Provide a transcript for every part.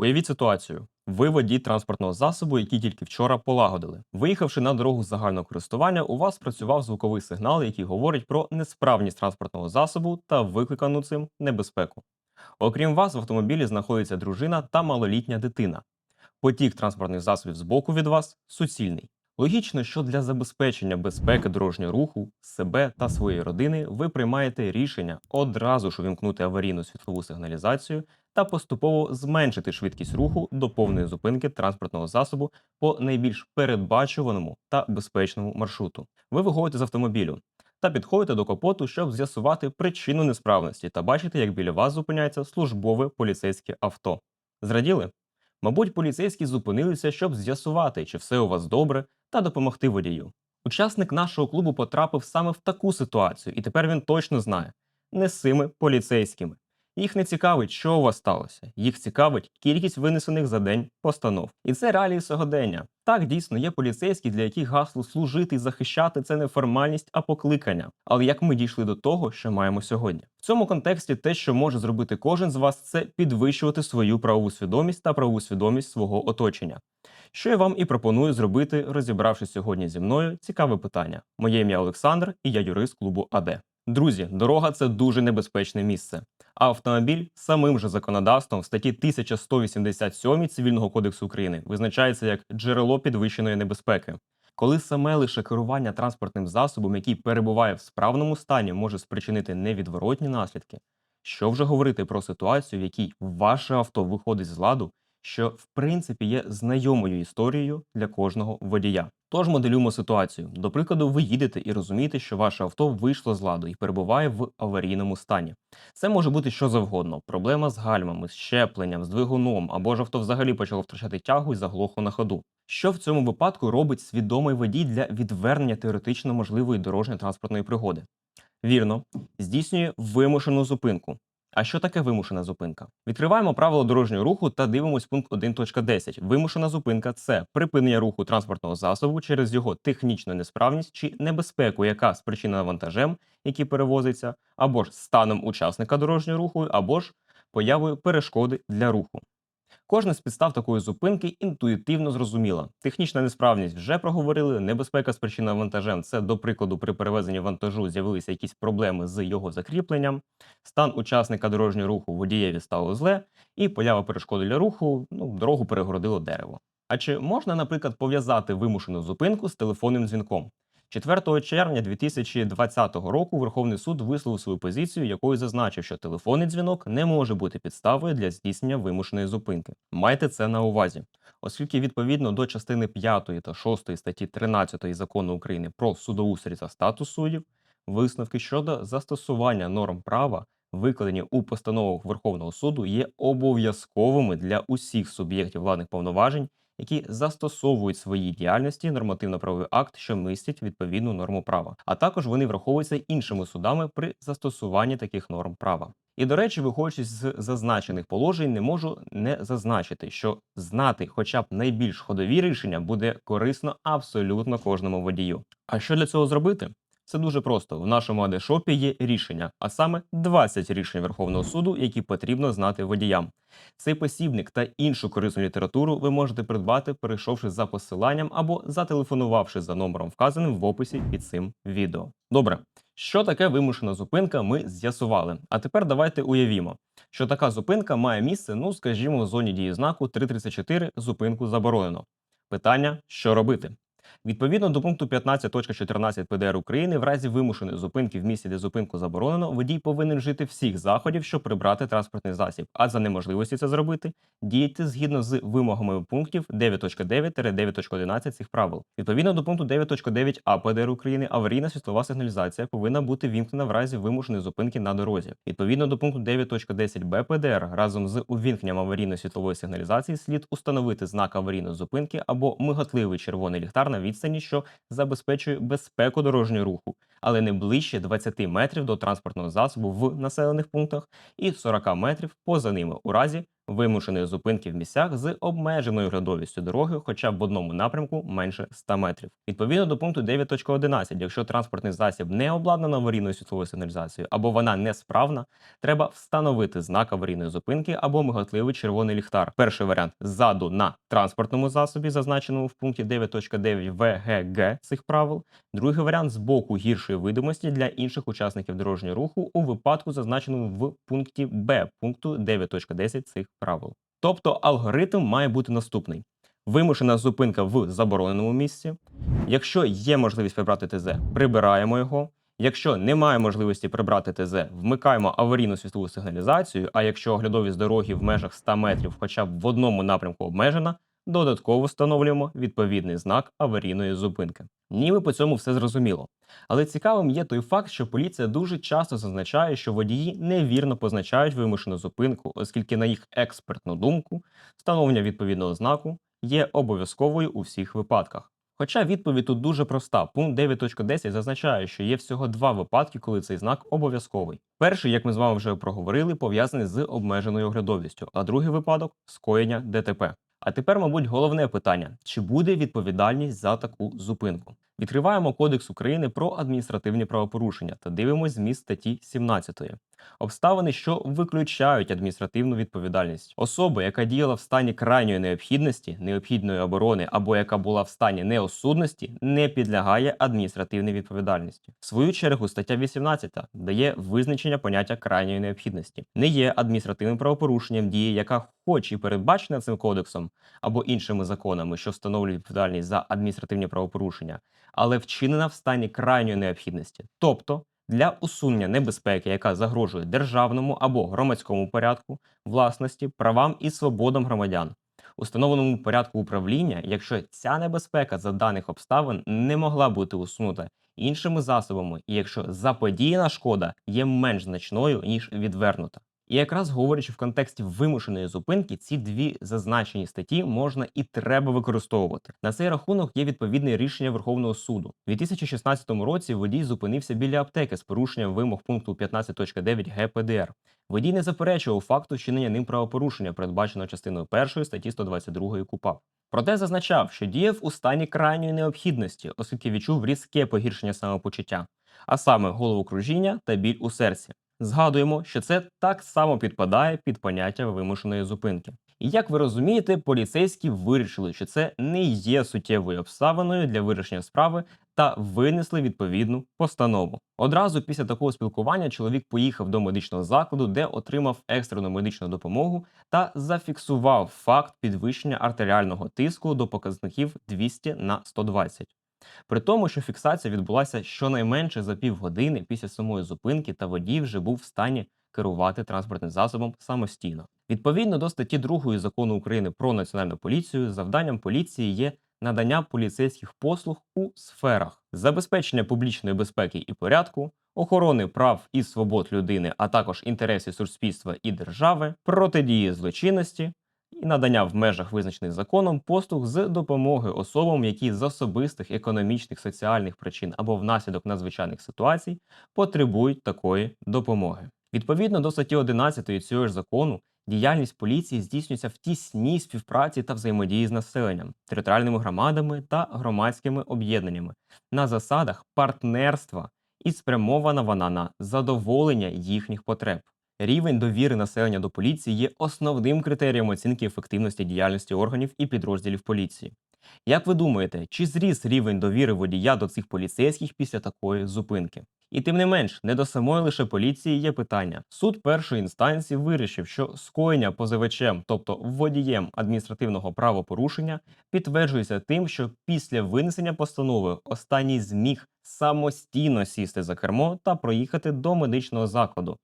Уявіть ситуацію. Ви водій транспортного засобу, який тільки вчора полагодили. Виїхавши на дорогу загального користування, у вас працював звуковий сигнал, який говорить про несправність транспортного засобу та викликану цим небезпеку. Окрім вас, в автомобілі знаходиться дружина та малолітня дитина. Потік транспортних засобів з боку від вас суцільний. Логічно, що для забезпечення безпеки дорожнього руху себе та своєї родини ви приймаєте рішення одразу ж увімкнути аварійну світлову сигналізацію та поступово зменшити швидкість руху до повної зупинки транспортного засобу по найбільш передбачуваному та безпечному маршруту. Ви виходите з автомобілю та підходите до капоту, щоб з'ясувати причину несправності та бачите, як біля вас зупиняється службове поліцейське авто. Зраділи? Мабуть, поліцейські зупинилися, щоб з'ясувати, чи все у вас добре, та допомогти водію. Учасник нашого клубу потрапив саме в таку ситуацію, і тепер він точно знає не з цими поліцейськими. Їх не цікавить, що у вас сталося. Їх цікавить кількість винесених за день постанов. І це реалії сьогодення. Так, дійсно, є поліцейські, для яких гасло служити і захищати це не формальність, а покликання. Але як ми дійшли до того, що маємо сьогодні? В цьому контексті те, що може зробити кожен з вас, це підвищувати свою правову свідомість та правову свідомість свого оточення. Що я вам і пропоную зробити, розібравшись сьогодні зі мною, цікаве питання. Моє ім'я Олександр, і я юрист клубу АД. Друзі, дорога це дуже небезпечне місце. А автомобіль самим же законодавством в статті 1187 Цивільного кодексу України визначається як джерело підвищеної небезпеки. Коли саме лише керування транспортним засобом, який перебуває в справному стані, може спричинити невідворотні наслідки, що вже говорити про ситуацію, в якій ваше авто виходить з ладу, що в принципі є знайомою історією для кожного водія. Тож моделюємо ситуацію. До прикладу, ви їдете і розумієте, що ваше авто вийшло з ладу і перебуває в аварійному стані. Це може бути що завгодно: проблема з гальмами, з щепленням, з двигуном, або ж авто взагалі почало втрачати тягу і заглохло на ходу. Що в цьому випадку робить свідомий водій для відвернення теоретично можливої дорожньо-транспортної пригоди? Вірно, здійснює вимушену зупинку. А що таке вимушена зупинка? Відкриваємо правило дорожнього руху та дивимось пункт 1.10. Вимушена зупинка це припинення руху транспортного засобу через його технічну несправність чи небезпеку, яка спричинена вантажем, який перевозиться, або ж станом учасника дорожнього руху, або ж появою перешкоди для руху. Кожна з підстав такої зупинки інтуїтивно зрозуміла. Технічна несправність вже проговорили. Небезпека спричинена вантажем. Це, до прикладу, при перевезенні вантажу з'явилися якісь проблеми з його закріпленням. Стан учасника дорожнього руху водієві стало зле, і поява перешкоди для руху ну, дорогу перегородило дерево. А чи можна, наприклад, пов'язати вимушену зупинку з телефонним дзвінком? 4 червня 2020 року Верховний суд висловив свою позицію, якою зазначив, що телефонний дзвінок не може бути підставою для здійснення вимушеної зупинки. Майте це на увазі, оскільки відповідно до частини 5 та 6 статті 13 закону України про судоустрій та статус суддів, висновки щодо застосування норм права, викладені у постановах Верховного суду, є обов'язковими для усіх суб'єктів владних повноважень які застосовують в своїй діяльності нормативно-правовий акт, що містять відповідну норму права, а також вони враховуються іншими судами при застосуванні таких норм права. І до речі, виходячи з зазначених положень, не можу не зазначити, що знати, хоча б найбільш ходові рішення буде корисно абсолютно кожному водію. А що для цього зробити? Це дуже просто. В нашому адешопі є рішення, а саме 20 рішень Верховного суду, які потрібно знати водіям. Цей посібник та іншу корисну літературу ви можете придбати, перейшовши за посиланням або зателефонувавши за номером, вказаним в описі під цим відео. Добре, що таке вимушена зупинка, ми з'ясували. А тепер давайте уявімо, що така зупинка має місце, ну скажімо, в зоні дії знаку 334 зупинку заборонено. Питання, що робити? Відповідно до пункту 15.14 ПДР України, в разі вимушеної зупинки в місці, де зупинку заборонено, водій повинен вжити всіх заходів, щоб прибрати транспортний засіб, а за неможливості це зробити, діяти згідно з вимогами пунктів 9.9-9.11 цих правил. Відповідно до пункту 9.9 А ПДР України, аварійна світлова сигналізація повинна бути вімкнена в разі вимушеної зупинки на дорозі. Відповідно до пункту 9.10 Б ПДР разом з увімкненням аварійної світлової сигналізації слід установити знак аварійної зупинки або миготливий червоний ліхтар на відстані, що забезпечує безпеку дорожнього руху, але не ближче 20 метрів до транспортного засобу в населених пунктах і 40 метрів поза ними у разі вимушеної зупинки в місцях з обмеженою глядовістю дороги, хоча в одному напрямку менше 100 метрів. Відповідно до пункту 9.11, якщо транспортний засіб не обладнано аварійною світловою сигналізацією або вона несправна, треба встановити знак аварійної зупинки або миготливий червоний ліхтар. Перший варіант ззаду на транспортному засобі, зазначеному в пункті 9.9 ВГГ цих правил. Другий варіант з боку гіршої видимості для інших учасників дорожнього руху у випадку, зазначеному в пункті Б пункту 9.10 цих правил. Тобто алгоритм має бути наступний: вимушена зупинка в забороненому місці. Якщо є можливість прибрати ТЗ, прибираємо його. Якщо немає можливості прибрати ТЗ, вмикаємо аварійну світлову сигналізацію. А якщо оглядовість дороги в межах 100 метрів, хоча б в одному напрямку обмежена, додатково встановлюємо відповідний знак аварійної зупинки. Ніби по цьому все зрозуміло. Але цікавим є той факт, що поліція дуже часто зазначає, що водії невірно позначають вимушену зупинку, оскільки, на їх експертну думку, встановлення відповідного знаку є обов'язковою у всіх випадках. Хоча відповідь тут дуже проста. Пункт 9.10 зазначає, що є всього два випадки, коли цей знак обов'язковий. Перший, як ми з вами вже проговорили, пов'язаний з обмеженою оглядовістю, а другий випадок скоєння ДТП. А тепер, мабуть, головне питання: чи буде відповідальність за таку зупинку? Відкриваємо Кодекс України про адміністративні правопорушення та дивимось зміст статті 17. Обставини, що виключають адміністративну відповідальність. Особа, яка діяла в стані крайньої необхідності, необхідної оборони або яка була в стані неосудності, не підлягає адміністративній відповідальності. В свою чергу, стаття 18 дає визначення поняття крайньої необхідності. Не є адміністративним правопорушенням дії, яка хоч і передбачена цим кодексом або іншими законами, що встановлюють відповідальність за адміністративні правопорушення, але вчинена в стані крайньої необхідності, тобто для усунення небезпеки, яка загрожує державному або громадському порядку, власності, правам і свободам громадян, установленому порядку управління, якщо ця небезпека за даних обставин не могла бути усунута іншими засобами, і якщо заподіяна шкода є менш значною ніж відвернута. І якраз говорячи в контексті вимушеної зупинки, ці дві зазначені статті можна і треба використовувати. На цей рахунок є відповідне рішення Верховного суду. У 2016 році водій зупинився біля аптеки з порушенням вимог пункту 15.9 ГПДР. Водій не заперечував факту вчинення ним правопорушення, передбаченого частиною 1 статті 122 КУПАП. Проте зазначав, що діяв у стані крайньої необхідності, оскільки відчув різке погіршення самопочуття, а саме головокружіння та біль у серці. Згадуємо, що це так само підпадає під поняття вимушеної зупинки. І як ви розумієте, поліцейські вирішили, що це не є суттєвою обставиною для вирішення справи та винесли відповідну постанову. Одразу після такого спілкування чоловік поїхав до медичного закладу, де отримав екстрену медичну допомогу та зафіксував факт підвищення артеріального тиску до показників 200 на 120. При тому, що фіксація відбулася щонайменше за півгодини після самої зупинки, та водій вже був в стані керувати транспортним засобом самостійно. Відповідно до статті 2 закону України про національну поліцію, завданням поліції є надання поліцейських послуг у сферах забезпечення публічної безпеки і порядку, охорони прав і свобод людини, а також інтересів суспільства і держави, протидії злочинності, і надання в межах визначених законом послуг з допомоги особам, які з особистих, економічних, соціальних причин або внаслідок надзвичайних ситуацій потребують такої допомоги. Відповідно до статті 11 цього ж закону, діяльність поліції здійснюється в тісній співпраці та взаємодії з населенням, територіальними громадами та громадськими об'єднаннями на засадах партнерства і спрямована вона на задоволення їхніх потреб. Рівень довіри населення до поліції є основним критерієм оцінки ефективності діяльності органів і підрозділів поліції. Як ви думаєте, чи зріс рівень довіри водія до цих поліцейських після такої зупинки? І тим не менш, не до самої лише поліції є питання. Суд першої інстанції вирішив, що скоєння позивачем, тобто водієм адміністративного правопорушення, підтверджується тим, що після винесення постанови останній зміг самостійно сісти за кермо та проїхати до медичного закладу.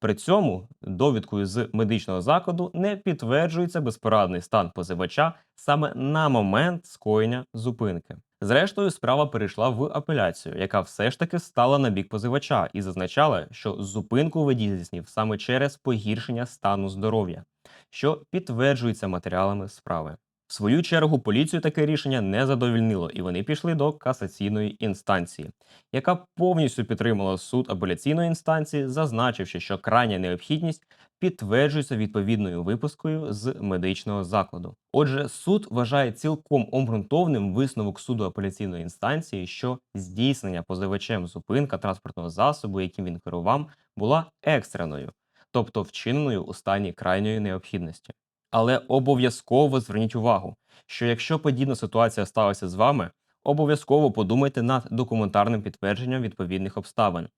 При цьому довідкою з медичного закладу не підтверджується безпорадний стан позивача саме на момент скоєння зупинки. Зрештою, справа перейшла в апеляцію, яка все ж таки стала на бік позивача і зазначала, що зупинку водій здійснив саме через погіршення стану здоров'я, що підтверджується матеріалами справи. В свою чергу поліцію таке рішення не задовільнило, і вони пішли до касаційної інстанції, яка повністю підтримала суд апеляційної інстанції, зазначивши, що крайня необхідність підтверджується відповідною випискою з медичного закладу. Отже, суд вважає цілком обґрунтовним висновок суду апеляційної інстанції, що здійснення позивачем зупинка транспортного засобу, яким він керував, була екстреною, тобто вчиненою у стані крайньої необхідності. Але обов'язково зверніть увагу, що якщо подібна ситуація сталася з вами, обов'язково подумайте над документарним підтвердженням відповідних обставин.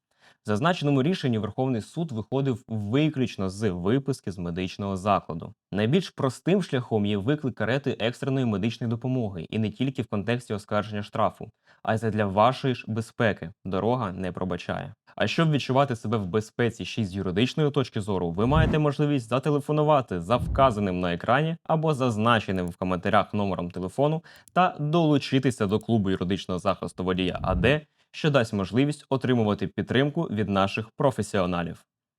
В зазначеному рішенні Верховний суд виходив виключно з виписки з медичного закладу. Найбільш простим шляхом є виклик карети екстреної медичної допомоги, і не тільки в контексті оскарження штрафу, а й задля вашої ж безпеки. Дорога не пробачає. А щоб відчувати себе в безпеці ще й з юридичної точки зору, ви маєте можливість зателефонувати за вказаним на екрані або зазначеним в коментарях номером телефону та долучитися до клубу юридичного захисту водія АД, що дасть можливість отримувати підтримку від наших професіоналів.